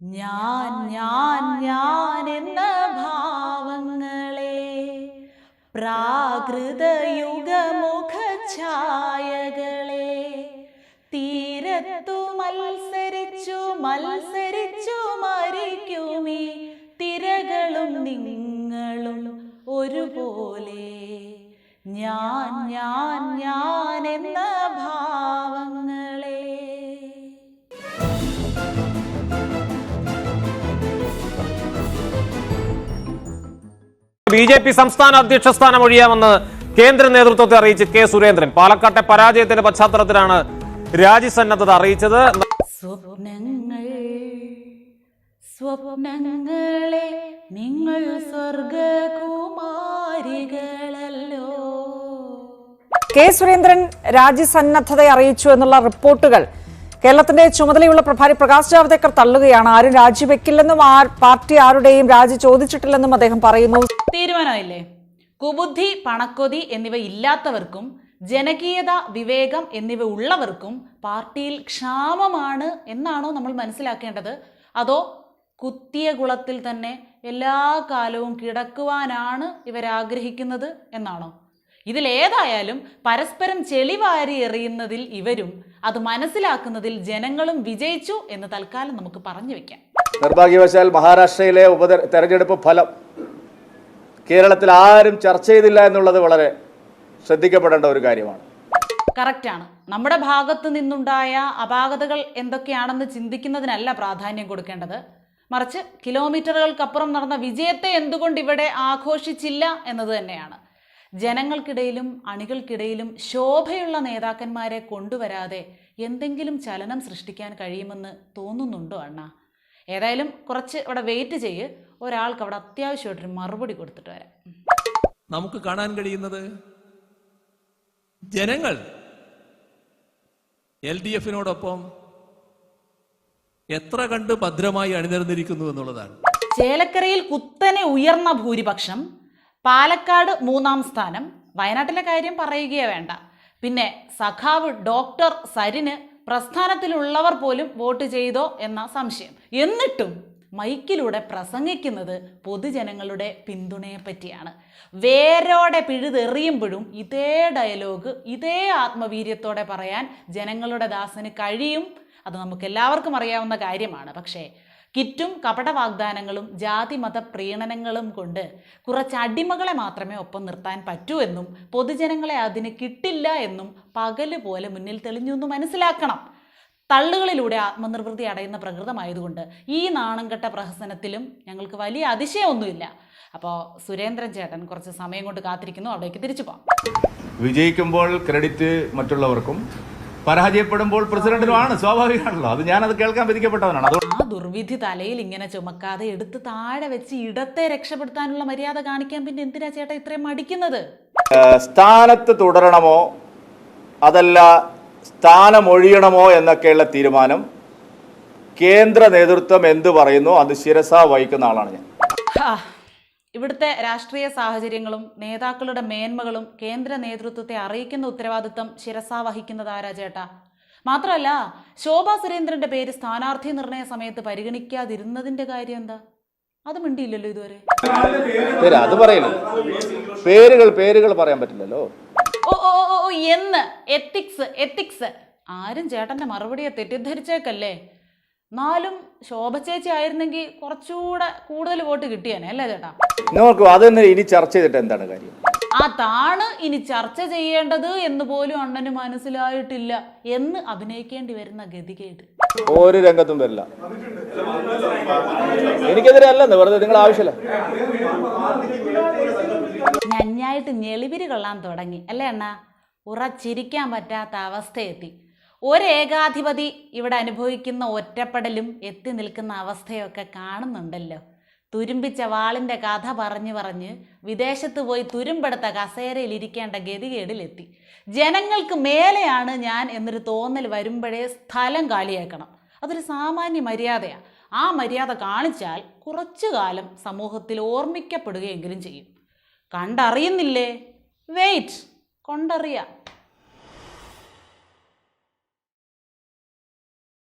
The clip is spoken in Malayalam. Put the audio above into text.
ഞാൻ ഞാൻ ഞാൻ എന്ന ഭാവങ്ങളെ പ്രാകൃത യുഗമുഖ ഛായകളെ തീരത്തു മത്സരിച്ചു മത്സരിച്ചു മരിക്കുമീ തിരകളും നിങ്ങളും ഒരുപോലെ. ഞാൻ ഞാൻ ഞാൻ എന്ന ബി ജെ പി സംസ്ഥാന അധ്യക്ഷ സ്ഥാനം ഒഴിയാമെന്ന് കേന്ദ്ര നേതൃത്വത്തെ അറിയിച്ച് കെ സുരേന്ദ്രൻ. പാലക്കാട്ടെ പരാജയത്തിന്റെ പശ്ചാത്തലത്തിലാണ് രാജിസന്നദ്ധത അറിയിച്ചത്. സ്വപ്നങ്ങൾ സ്വപ്നങ്ങളെ നിങ്ങൾ സ്വർഗകുമാരികളല്ലോ. കെ സുരേന്ദ്രൻ രാജ്യസന്നദ്ധത അറിയിച്ചു എന്നുള്ള റിപ്പോർട്ടുകൾ കേരളത്തിന്റെ ചുമതലയുള്ള പ്രഭാരി പ്രകാശ് ജാവ്ദേക്കർ തള്ളുകയാണ്. ആരും രാജിവെക്കില്ലെന്നും ആ പാർട്ടി ആരുടെയും രാജി ചോദിച്ചിട്ടില്ലെന്നും അദ്ദേഹം പറയുന്നു. തീരുമാനമായില്ലേ? കുബുദ്ധി പണക്കൊതി എന്നിവ ഇല്ലാത്തവർക്കും ജനകീയത വിവേകം എന്നിവ ഉള്ളവർക്കും പാർട്ടിയിൽ ക്ഷാമമാണ് എന്നാണോ നമ്മൾ മനസ്സിലാക്കേണ്ടത്? അതോ കുത്തിയ കുളത്തിൽ തന്നെ എല്ലാ കാലവും കിടക്കുവാനാണ് ഇവരാഗ്രഹിക്കുന്നത് എന്നാണോ? ഇതിലേതായാലും പരസ്പരം ചെളിവാരി എറിയുന്നതിൽ ഇവരും അത് മനസ്സിലാക്കുന്നതിൽ ജനങ്ങളും വിജയിച്ചു എന്ന് തൽക്കാലം നമുക്ക് പറഞ്ഞു വെക്കാം. നിർഭാഗ്യവശാൽ മഹാരാഷ്ട്രയിലെ ഉപ തെരഞ്ഞെടുപ്പ് ഫലം കേരളത്തിൽ ആരും ചർച്ച ചെയ്തില്ല എന്നുള്ളത് വളരെ ശ്രദ്ധിക്കപ്പെടേണ്ട ഒരു കാര്യമാണ്. കറക്റ്റാണ്. നമ്മുടെ ഭാഗത്ത് നിന്നുണ്ടായ അപാകതകൾ എന്തൊക്കെയാണെന്ന് ചിന്തിക്കുന്നതിനല്ല പ്രാധാന്യം കൊടുക്കേണ്ടത്. മറിച്ച് കിലോമീറ്ററുകൾക്കപ്പുറം നടന്ന വിജയത്തെ എന്തുകൊണ്ട് ഇവിടെ ആഘോഷിച്ചില്ല എന്നത് തന്നെയാണ്. ജനങ്ങൾക്കിടയിലും അണികൾക്കിടയിലും ശോഭയുള്ള നേതാക്കന്മാരെ കൊണ്ടുവരാതെ എന്തെങ്കിലും ചലനം സൃഷ്ടിക്കാൻ കഴിയുമെന്ന് തോന്നുന്നുണ്ടോ അണ്ണ? ഏതായാലും കുറച്ച് ഇവിടെ വെയിറ്റ് ചെയ്യ്. ഒരാൾക്ക് അവിടെ അത്യാവശ്യമായിട്ടൊരു മറുപടി കൊടുത്തിട്ട് വരാം. നമുക്ക് കാണാൻ കഴിയുന്നത് ജനങ്ങൾ എൽ ഡി എഫിനോടൊപ്പം എത്ര കണ്ട് ഭദ്രമായി അണിനിരന്നിരിക്കുന്നു എന്നുള്ളതാണ്. ചേലക്കരയിൽ കുത്തനെ ഉയർന്ന ഭൂരിപക്ഷം പാലക്കാട് മൂന്നാം സ്ഥാനം. വയനാട്ടിലെ കാര്യം പറയുകയേ വേണ്ട. പിന്നെ സഖാവ് ഡോക്ടർ സരിന് പ്രസ്ഥാനത്തിലുള്ളവർ പോലും വോട്ട് ചെയ്തോ എന്ന സംശയം. എന്നിട്ടും മൈക്കിലൂടെ പ്രസംഗിക്കുന്നത് പൊതുജനങ്ങളുടെ പിന്തുണയെ പറ്റിയാണ്. വേരോടെ പിഴുതെറിയുമ്പോഴും ഇതേ ഡയലോഗ് ഇതേ ആത്മവീര്യത്തോടെ പറയാൻ ജനങ്ങളുടെ ദാസന് കഴിയും. അത് നമുക്ക് എല്ലാവർക്കും അറിയാവുന്ന കാര്യമാണ്. പക്ഷേ കിറ്റും കപട വാഗ്ദാനങ്ങളും ജാതി മത പ്രീണനങ്ങളും കൊണ്ട് കുറച്ച് അടിമകളെ മാത്രമേ ഒപ്പം നിർത്താൻ പറ്റൂ എന്നും പൊതുജനങ്ങളെ അതിന് കിട്ടില്ല എന്നും പകൽ പോലെ മുന്നിൽ തെളിഞ്ഞു എന്ന് മനസ്സിലാക്കണം. തള്ളുകളിലൂടെ ആത്മനിർവൃത്തി അടയുന്ന പ്രകൃതമായതുകൊണ്ട് ഈ നാണംകെട്ട പ്രഹസനത്തിലും ഞങ്ങൾക്ക് വലിയ അതിശയമൊന്നുമില്ല. അപ്പോൾ സുരേന്ദ്രൻ ചേട്ടൻ കുറച്ച് സമയം കൊണ്ട് കാത്തിരിക്കുന്നു. അവിടേക്ക് തിരിച്ചു പോകാം. വിജയിക്കുമ്പോൾ ക്രെഡിറ്റ് മറ്റുള്ളവർക്കും പരാജയപ്പെടുമ്പോൾ പ്രസിഡന്റിനുമാണ് സ്വാഭാവികമാണല്ലോ. അത് ഞാനത് കേൾക്കാൻ വിധിക്കപ്പെട്ടവനാണ്. അതുകൊണ്ട് ദുർവിധി തലയിൽ ഇങ്ങനെ ചുമക്കാതെ എടുത്ത് താഴെ വെച്ച് ഇടത്തെ രക്ഷപ്പെടുത്താനുള്ള മര്യാദ കാണിക്കാൻ പിന്നെ എന്തിനാ ചേട്ടാ ഇത്രയും മടിക്കുന്നത്? സ്ഥാനത്ത് തുടരണമോ? അതല്ല സ്ഥാനം സ്ഥാനമൊഴിയണമോ എന്നൊക്കെയുള്ള തീരുമാനം കേന്ദ്ര നേതൃത്വം എന്ത് പറയുന്നു? അത് ശിരസ വഹിക്കുന്ന ആളാണ് ഞാൻ. ഇവിടുത്തെ രാഷ്ട്രീയ സാഹചര്യങ്ങളും നേതാക്കളുടെ മേന്മകളും കേന്ദ്ര നേതൃത്വത്തെ അറിയിക്കുന്ന ഉത്തരവാദിത്തം ശിരസ വഹിക്കുന്നത് ആരാ ചേട്ടാ? മാത്രമല്ല ശോഭാ സുരേന്ദ്രന്റെ പേര് സ്ഥാനാർത്ഥി നിർണയ സമയത്ത് പരിഗണിക്കാതിരുന്നതിന്റെ കാര്യം എന്താ? അത് മിണ്ടിയില്ലല്ലോ ഇതുവരെ. അത് പറയില്ല പേരുകൾ പേരുകൾ പറയാൻ പറ്റില്ലല്ലോ. ഓ ഓ ഓ, ഓ എന്ന്. എത്തിക്സ് എത്തിക്സ് ആരും ചേട്ടന്റെ മറുപടിയെ തെറ്റിദ്ധരിച്ചേക്കല്ലേ? എന്നാലും ശോഭ ചേച്ചി ആയിരുന്നെങ്കിൽ കുറച്ചുകൂടെ കൂടുതൽ വോട്ട് കിട്ടിയാനേ അല്ലേ ചേട്ടാ? നോക്കൂ അത് തന്നെ ഇനി ചർച്ച ചെയ്തിട്ട് എന്താണ് കാര്യം? അതാണ് ഇനി ചർച്ച ചെയ്യേണ്ടത് എന്ന് പോലും അണ്ണന് മനസ്സിലായിട്ടില്ല എന്ന് അഭിനയിക്കേണ്ടി വരുന്ന ഗതികേട്. ഒരു രംഗത്തും വരില്ല. എനിക്കെതിരെ അല്ലെന്ന് വെറുതെ നിങ്ങൾ ആവശ്യമില്ല. ഞഞ്ഞായിട്ട് ഞെളിവിരി കൊള്ളാൻ തുടങ്ങി. അല്ലേ അണ്ണ? ഉറച്ചിരിക്കാൻ പറ്റാത്ത അവസ്ഥയെത്തി. ഒരേകാധിപതി ഇവിടെ അനുഭവിക്കുന്ന ഒറ്റപ്പെടലും എത്തി നിൽക്കുന്ന അവസ്ഥയൊക്കെ കാണുന്നുണ്ടല്ലോ. തുരുമ്പിച്ച വാളിന്റെ കഥ പറഞ്ഞു പറഞ്ഞ് വിദേശത്ത് പോയി തുരുമ്പെടുത്ത കസേരയിൽ ഇരിക്കേണ്ട ഗതികേടിലെത്തി. ജനങ്ങൾക്ക് മേലെയാണ് ഞാൻ എന്നൊരു തോന്നൽ വരുമ്പോഴേ സ്ഥലം കാലിയാക്കണം. അതൊരു സാമാന്യ മര്യാദയാണ് ആ മര്യാദ കാണിച്ചാൽ കുറച്ചു കാലം സമൂഹത്തിൽ ഓർമ്മിക്കപ്പെടുകയെങ്കിലും ചെയ്യും. കണ്ടറിയുന്നില്ലേ? വെയിറ്റ് കൊണ്ടറിയാം.